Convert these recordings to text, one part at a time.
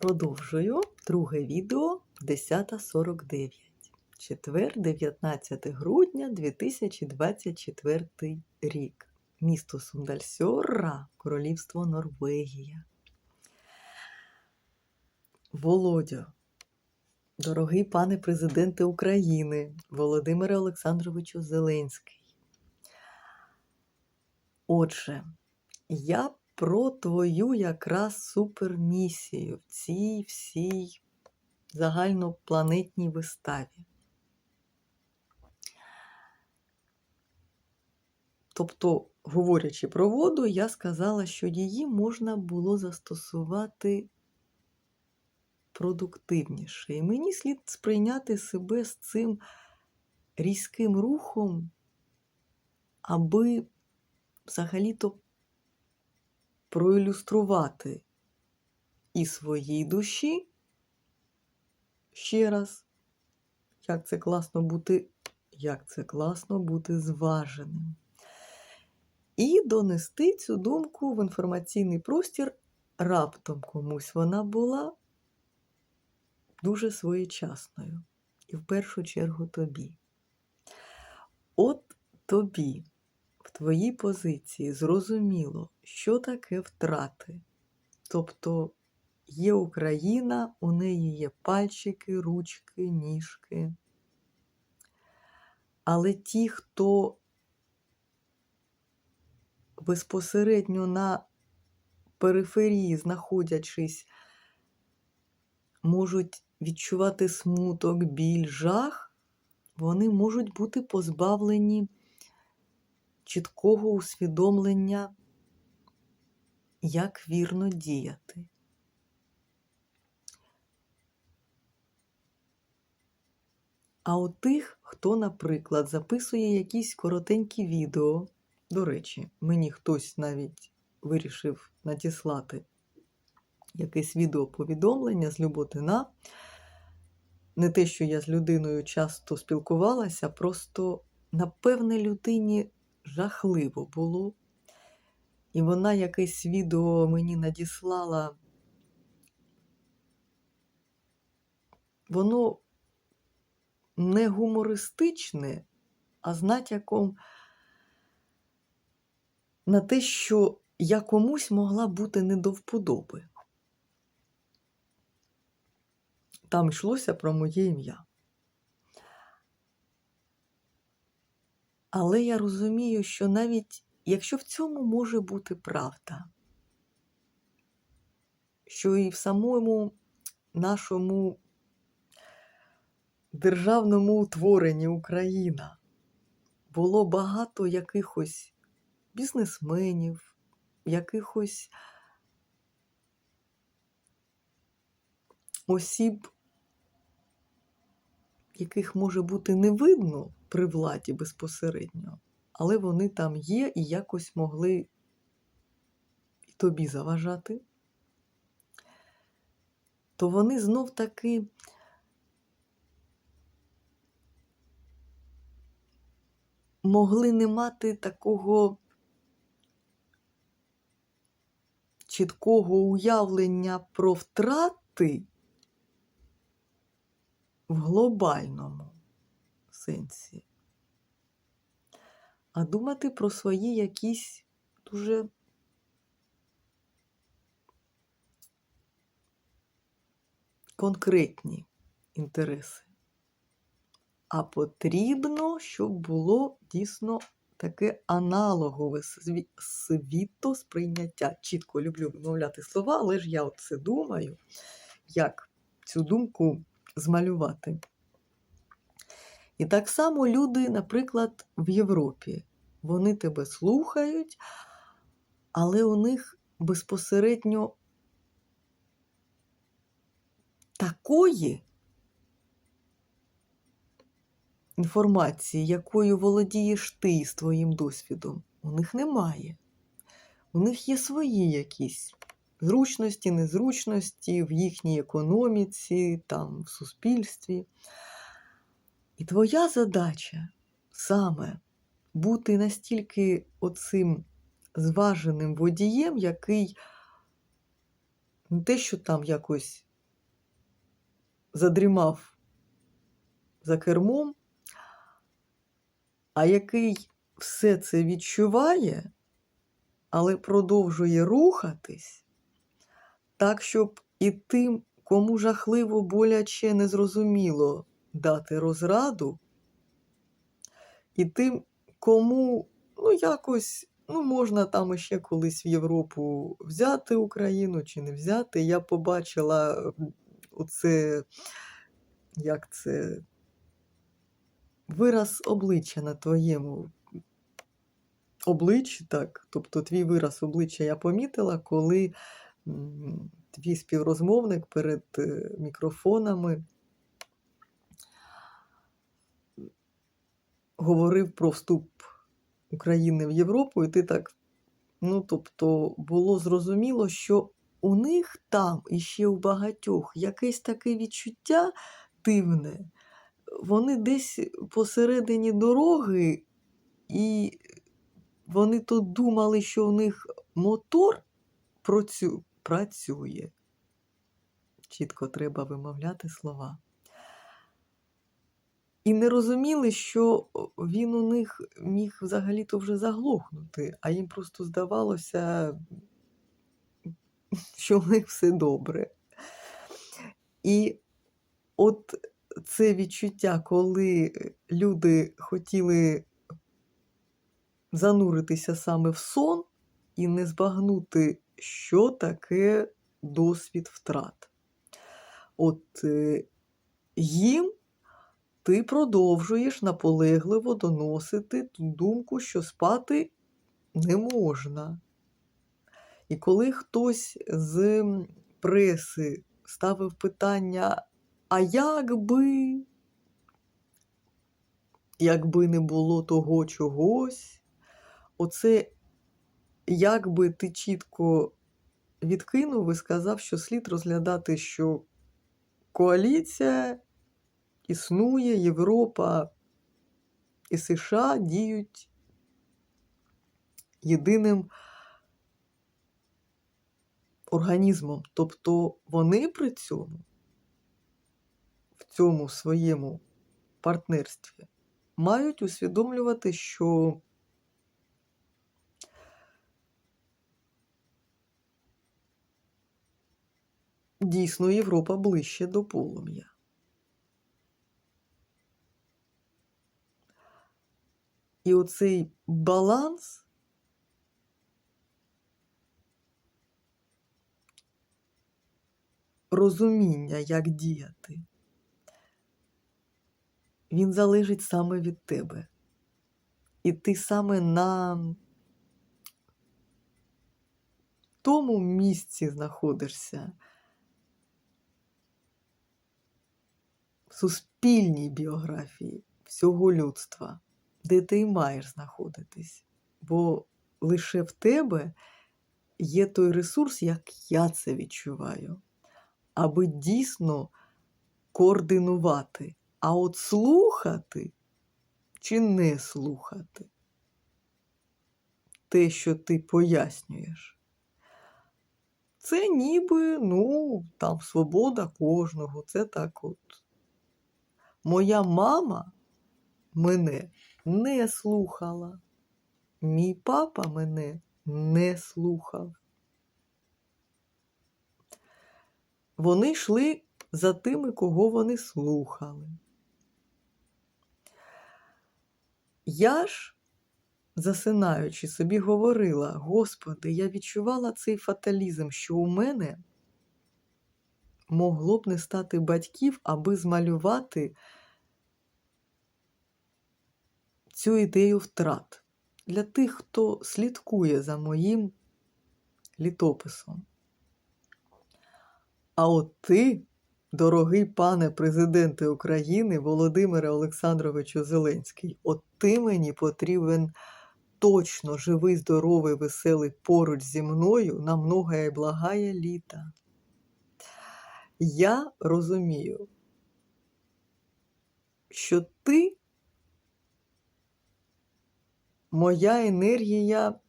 Продовжую друге відео 10.49. Четвер, 19 грудня 2024 рік. Місто Сундальсьорра, Королівство Норвегія. Володя, дорогий пане президенте України, Володимире Олександровичу Зеленський. Отже, я про твою якраз супермісію в цій всій загальнопланетній виставі. Тобто, говорячи про воду, я сказала, що її можна було застосувати продуктивніше. І мені слід сприйняти себе з цим різким рухом, аби взагалі-то проілюструвати і своїй душі ще раз, як це класно бути, як це класно бути зваженим. І донести цю думку в інформаційний простір раптом комусь вона була дуже своєчасною. І в першу чергу тобі. От тобі в твоїй позиції зрозуміло, що таке втрати. Тобто є Україна, у неї є пальчики, ручки, ніжки. Але ті, хто безпосередньо на периферії, знаходячись, можуть відчувати смуток, біль, жах, вони можуть бути позбавлені чіткого усвідомлення, як вірно діяти. А у тих, хто, наприклад, записує якісь коротенькі відео, до речі, мені хтось навіть вирішив надіслати якесь відеоповідомлення з Люботина. Не те, що я з людиною часто спілкувалася, просто напевне людині жахливо було. І вона якесь відео мені надіслала. Воно не гумористичне, а з натяком на те, що я комусь могла бути не до вподоби. Там йшлося про моє ім'я. Але я розумію, що навіть якщо в цьому може бути правда, що і в самому нашому державному утворенні Україна було багато якихось бізнесменів, якихось осіб, яких може бути не видно при владі безпосередньо, але вони там є і якось могли і тобі заважати, то вони знов таки могли не мати такого чіткого уявлення про втрати в глобальному сенсі, а думати про свої якісь дуже конкретні інтереси. А потрібно, щоб було дійсно таке аналогове сві- світосприйняття. Чітко люблю вимовляти слова, але ж я оце думаю, як цю думку змалювати. І так само люди, наприклад, в Європі. Вони тебе слухають, але у них безпосередньо такої інформації, якою володієш ти з твоїм досвідом, у них немає. У них є свої якісь зручності, незручності в їхній економіці, там, в суспільстві. І твоя задача саме бути настільки оцим зваженим водієм, який не те, що там якось задрімав за кермом, а який все це відчуває, але продовжує рухатись, так, щоб і тим, кому жахливо боляче незрозуміло дати розраду, і тим, кому ну, якось ну, можна там іще колись в Європу взяти Україну чи не взяти. Я побачила оце, як це, вираз обличчя на твоєму обличчі, так. Тобто твій вираз обличчя я помітила, коли твій співрозмовник перед е, мікрофонами говорив про вступ України в Європу, і ти так, ну тобто, було зрозуміло, що у них там і ще у багатьох якесь таке відчуття дивне. Вони десь посередині дороги, і вони то думали, що у них мотор працю- працює. Чітко треба вимовляти слова. І не розуміли, що він у них міг взагалі-то вже заглохнути, а їм просто здавалося, що в них все добре. І от це відчуття, коли люди хотіли зануритися саме в сон і не збагнути, що таке досвід втрат. От е, їм ти продовжуєш наполегливо доносити ту думку, що спати не можна. І коли хтось з преси ставив питання, а як би, якби не було того чогось, оце якби ти чітко відкинув і сказав, що слід розглядати, що коаліція існує, Європа і США діють єдиним організмом. Тобто вони при цьому, в цьому своєму партнерстві, мають усвідомлювати, що дійсно Європа ближче до полум'я. І оцей баланс розуміння, як діяти, він залежить саме від тебе. І ти саме на тому місці знаходишся в суспільній біографії всього людства де ти маєш знаходитись. Бо лише в тебе є той ресурс, як я це відчуваю, аби дійсно координувати, а от слухати чи не слухати те, що ти пояснюєш. Це ніби, ну, там свобода кожного. Це так от. Моя мама мене не слухала. Мій папа мене не слухав. Вони йшли за тими, кого вони слухали. Я ж, засинаючи, собі говорила: Господи, я відчувала цей фаталізм, що у мене могло б не стати батьків, аби змалювати цю ідею втрат для тих, хто слідкує за моїм літописом. А от ти, дорогий пане президенте України Володимире Олександровичу Зеленський, от ти мені потрібен точно живий, здоровий, веселий поруч зі мною на многое благає літа. Я розумію, що ти моя енергія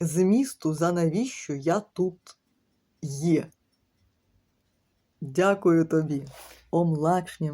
змісту, за навіщо я тут є. Дякую тобі, Ом Лакшмі.